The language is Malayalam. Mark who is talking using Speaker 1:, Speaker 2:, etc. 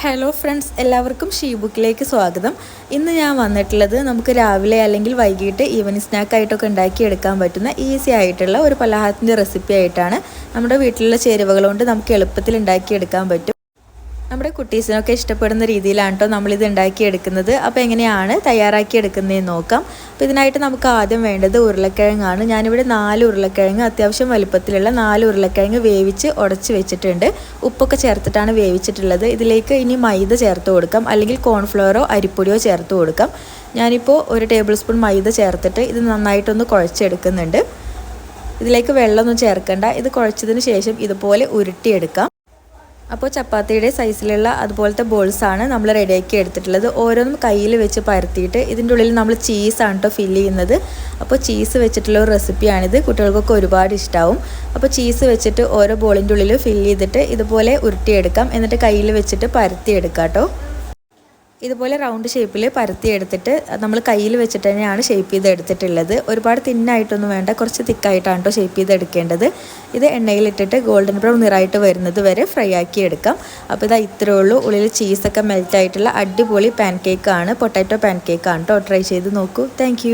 Speaker 1: ഹലോ ഫ്രണ്ട്സ് എല്ലാവർക്കും ഷീ ബുക്കിലേക്ക് സ്വാഗതം. ഇന്ന് ഞാൻ വന്നിട്ടുള്ളത് നമുക്ക് രാവിലെ അല്ലെങ്കിൽ വൈകിട്ട് ഈവനിങ് സ്നാക്കായിട്ടൊക്കെ ഉണ്ടാക്കി എടുക്കാൻ പറ്റുന്ന ഈസി ആയിട്ടുള്ള ഒരു പലഹാരത്തിന്റെ റെസിപ്പി ആയിട്ടാണ് നമ്മുടെ വീട്ടിലുള്ള ചേരുവകൾ കൊണ്ട് നമുക്ക് എളുപ്പത്തിൽ ഉണ്ടാക്കിയെടുക്കാൻ പറ്റും. നമ്മുടെ കുട്ടീസിനൊക്കെ ഇഷ്ടപ്പെടുന്ന രീതിയിലാണ് കേട്ടോ നമ്മളിത് ഉണ്ടാക്കിയെടുക്കുന്നത്. അപ്പോൾ എങ്ങനെയാണ് തയ്യാറാക്കി എടുക്കുന്നതെന്ന് നോക്കാം. അപ്പോൾ ഇതിനായിട്ട് നമുക്ക് ആദ്യം വേണ്ടത് ഉരുളക്കിഴങ്ങാണ്. ഞാനിവിടെ നാല് ഉരുളക്കിഴങ്ങ് അത്യാവശ്യം വലുപ്പത്തിലുള്ള നാല് ഉരുളക്കിഴങ്ങ് വേവിച്ച് ഉടച്ച് വെച്ചിട്ടുണ്ട്. ഉപ്പൊക്കെ ചേർത്തിട്ടാണ് വേവിച്ചിട്ടുള്ളത്. ഇതിലേക്ക് ഇനി മൈദ ചേർത്ത് കൊടുക്കാം. അല്ലെങ്കിൽ കോൺഫ്ലവറോ അരിപ്പൊടിയോ ചേർത്ത് കൊടുക്കാം. ഞാനിപ്പോൾ ഒരു ടേബിൾ സ്പൂൺ മൈദ ചേർത്തിട്ട് ഇത് നന്നായിട്ടൊന്ന് കുഴച്ചെടുക്കുന്നുണ്ട്. ഇതിലേക്ക് വെള്ളമൊന്നും ചേർക്കണ്ട. ഇത് കുഴച്ചതിന് ശേഷം ഇതുപോലെ ഉരുട്ടിയെടുക്കാം. അപ്പോൾ ചപ്പാത്തിയുടെ സൈസിലുള്ള അതുപോലത്തെ ബോൾസാണ് നമ്മൾ റെഡിയാക്കി എടുത്തിട്ടുള്ളത്. ഓരോന്നും കയ്യിൽ വെച്ച് പരത്തിയിട്ട് ഇതിന്റെ ഉള്ളിൽ നമ്മൾ ചീസാണ് കേട്ടോ ഫില്ല് ചെയ്യുന്നത്. അപ്പോൾ ചീസ് വെച്ചിട്ടുള്ള ഒരു റെസിപ്പിയാണിത് കുട്ടികൾക്കൊക്കെ ഒരുപാട് ഇഷ്ടമാവും അപ്പോൾ ചീസ് വെച്ചിട്ട് ഓരോ ബോളിന്റെ ഉള്ളിൽ ഫില്ല് ചെയ്തിട്ട് ഇതുപോലെ ഉരുട്ടിയെടുക്കാം. എന്നിട്ട് കയ്യിൽ വെച്ചിട്ട് പരത്തിയെടുക്കാം കേട്ടോ ഇതുപോലെ റൗണ്ട് ഷേപ്പിൽ പരത്തി എടുത്തിട്ട് നമ്മൾ കയ്യിൽ വെച്ചിട്ട് തന്നെയാണ് ഷേപ്പ് ചെയ്ത് എടുത്തിട്ടുള്ളത്. ഒരുപാട് തിന്നായിട്ടൊന്നും വേണ്ട കുറച്ച് തിക്കായിട്ടാണ് കേട്ടോ ഷേപ്പ് ചെയ്ത് എടുക്കേണ്ടത്. ഇത് എണ്ണയിലിട്ടിട്ട് ഗോൾഡൻ ബ്രൗൺ നിറായിട്ട് വരുന്നത് വരെ ഫ്രൈ ആക്കി എടുക്കാം. അപ്പോൾ ഇതാ ഇത്രയേ ഉള്ളൂ. ഉള്ളിൽ ചീസൊക്കെ മെൽറ്റായിട്ടുള്ള അടിപൊളി പാൻ കേക്കാണ് പൊട്ടാറ്റോ പാൻ കേക്കാണ് കേട്ടോ ട്രൈ ചെയ്ത് നോക്കൂ. താങ്ക്